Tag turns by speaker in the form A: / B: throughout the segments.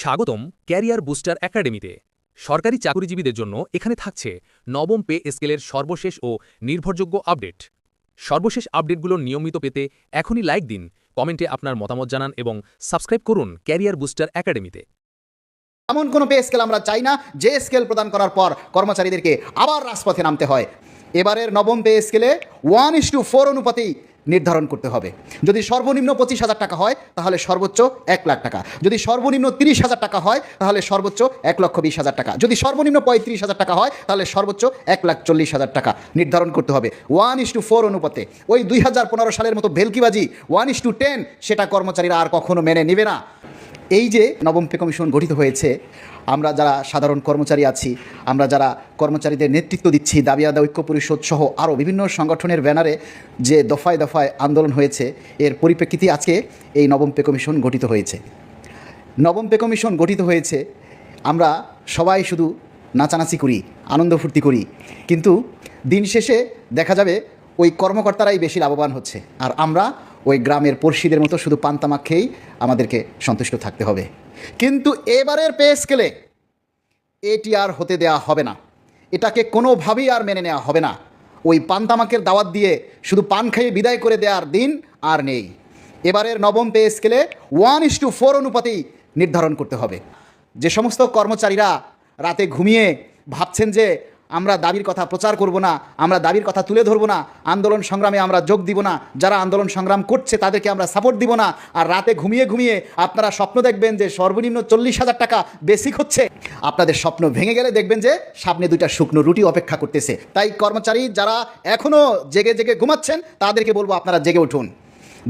A: স্বাগতম career booster একাডেমিতে। সরকারি চাকরিজীবীদের জন্য এখানে থাকছে নবম পে স্কেলের সর্বশেষ ও নির্ভরযোগ্য আপডেট। সর্বশেষ আপডেটগুলো নিয়মিত পেতে এখনই লাইক দিন, কমেন্টে আপনার মতামত জানান এবং সাবস্ক্রাইব করুন ক্যারিয়ার বুস্টার একাডেমিতে।
B: এমন কোনো পে স্কেল আমরা চাই না, যে স্কেল প্রদান করার পর কর্মচারীদেরকে আবার রাজপথে নামতে হয়। এবারের নবম পে স্কেলে ওয়ান ইস টু ফোর অনুপাতেই নির্ধারণ করতে হবে। যদি সর্বনিম্ন পঁচিশ হাজার টাকা হয়, তাহলে সর্বোচ্চ এক লাখ টাকা। যদি সর্বনিম্ন তিরিশ হাজার টাকা হয়, তাহলে সর্বোচ্চ এক লক্ষ বিশ হাজার টাকা। যদি সর্বনিম্ন পঁয়ত্রিশ হাজার টাকা হয়, তাহলে সর্বোচ্চ এক লাখ চল্লিশ হাজার টাকা নির্ধারণ করতে হবে। ওয়ান ইস টু ফোর অনুপাতে। ওই দুই হাজার পনেরো সালের মতো ভেলকিবাজি, ওয়ান ইস টু টেন, সেটা কর্মচারীরা আর কখনো মেনে নেবে না। এই যে নবম পে কমিশন গঠিত হয়েছে, আমরা যারা সাধারণ কর্মচারী আছি, আমরা যারা কর্মচারীদের নেতৃত্ব দিচ্ছি, দাবি আদা ঐক্য পরিষদ সহ আরও বিভিন্ন সংগঠনের ব্যানারে যে দফায় দফায় আন্দোলন হয়েছে, এর পরিপ্রেক্ষিতে আজকে এই নবম পে কমিশন গঠিত হয়েছে। নবম পে কমিশন গঠিত হয়েছে, আমরা সবাই শুধু নাচানাচি করি, আনন্দ ফুর্তি করি, কিন্তু দিন শেষে দেখা যাবে ওই কর্মকর্তারাই বেশি লাভবান হচ্ছে। আর আমরা ওই গ্রামের পড়শিদের মতো শুধু পান্তামাক খেয়েই আমাদেরকে সন্তুষ্ট থাকতে হবে। কিন্তু এবারের পে স্কেলে এটি আর হতে দেয়া হবে না। এটাকে কোনোভাবেই আর মেনে নেওয়া হবে না। ওই পান্তামাকের দাওয়াত দিয়ে শুধু পান খাইয়ে বিদায় করে দেওয়ার দিন আর নেই। এবারের নবম পে স্কেলে ওয়ান ইস টু ফোর অনুপাতেই নির্ধারণ করতে হবে। যে সমস্ত কর্মচারীরা রাতে ঘুমিয়ে ভাবছেন যে আমরা দাবির কথা প্রচার করব না, আমরা দাবির কথা তুলে ধরব না, আন্দোলন সংগ্রামে আমরা যোগ দিব না, যারা আন্দোলন সংগ্রাম করছে তাদেরকে আমরা সাপোর্ট দিব না, আর রাতে ঘুমিয়ে ঘুমিয়ে আপনারা স্বপ্ন দেখবেন যে সর্বনিম্ন চল্লিশ হাজার টাকা বেসিক হচ্ছে। আপনাদের স্বপ্ন ভেঙে গেলে দেখবেন যে সামনে দুইটা শুকনো রুটি অপেক্ষা করতেছে। তাই কর্মচারী যারা এখনও জেগে জেগে ঘুমাচ্ছেন, তাদেরকে বলব আপনারা জেগে উঠুন।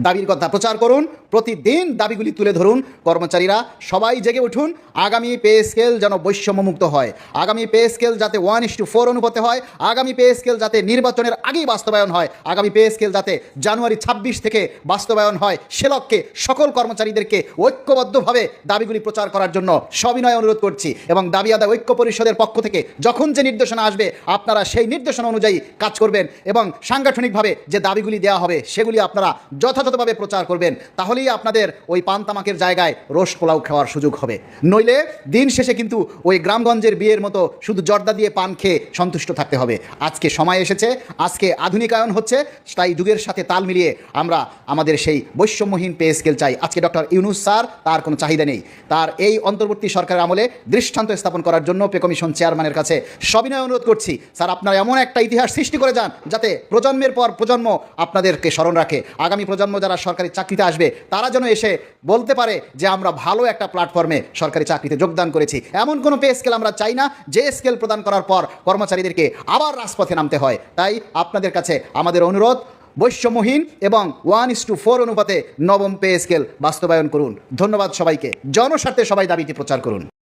B: দাবির কথা প্রচার করুন প্রতিদিন দাবিগুলি তুলে ধরুন কর্মচারীরা। সবাই জেগে উঠুন, আগামী পে স্কেল যেন বৈষম্যমুক্ত হয়। আগামী পে স্কেল যাতে ওয়ান ইস টু ফোর অনুপাতে হয়, আগামী পে স্কেল যাতে নির্বাচনের আগেই বাস্তবায়ন হয়, আগামী পে স্কেল যাতে জানুয়ারি ছাব্বিশ থেকে বাস্তবায়ন হয়, সে লক্ষ্যে সকল কর্মচারীদেরকে ঐক্যবদ্ধভাবে দাবিগুলি প্রচার করার জন্য সবিনয় অনুরোধ করছি এবং দাবি আদায় ঐক্য পরিষদের পক্ষ থেকে যখন যে নির্দেশনা আসবে, আপনারা সেই নির্দেশনা অনুযায়ী কাজ করবেন এবং সাংগঠনিকভাবে যে দাবিগুলি দেওয়া হবে, সেগুলি আপনারা যথাযথভাবে প্রচার করবেন। তাহলেই আপনাদের ওই পান তামাকের জায়গায় রোস পোলাও খাওয়ার সুযোগ হবে। নইলে দিন শেষে কিন্তু ওই গ্রামগঞ্জের বিয়ের মতো শুধু জর্দা দিয়ে পান খেয়ে সন্তুষ্ট থাকতে হবে। আজকে সময় এসেছে, আজকে আধুনিকায়ন হচ্ছে, তাই যুগের সাথে তাল মিলিয়ে আমরা আমাদের সেই বৈষম্যহীন পে স্কেল চাই। আজকে ডক্টর ইউনুস স্যার, তার কোনো চাহিদা নেই। তার এই অন্তর্বর্তী সরকারের আমলে দৃষ্টান্ত স্থাপন করার জন্য পে কমিশন চেয়ারম্যানের কাছে সবিনয় অনুরোধ করছি। স্যার, আপনারা এমন একটা ইতিহাস সৃষ্টি করে যান যাতে প্রজন্মের পর প্রজন্ম আপনাদেরকে স্মরণ রাখে। আগামী প্রজন্ম যারা সরকারি চাকরিতে আসবে তারা যেন এসে বলতে পারে যে আমরা ভালো একটা প্ল্যাটফর্মে সরকারি চাকরিতে যোগদান করেছি। এমন কোনো পে স্কেল আমরা চাই না, যে স্কেল প্রদান করার পর কর্মচারীদেরকে আবার রাজপথে নামতে হয়। তাই আপনাদের কাছে আমাদের অনুরোধ, বৈষম্যহীন এবং ওয়ান ইস টু ফোর অনুপাতে নবম পে স্কেল বাস্তবায়ন করুন। ধন্যবাদ সবাইকে। জনস্বার্থে সবাই দাবিটি প্রচার করুন।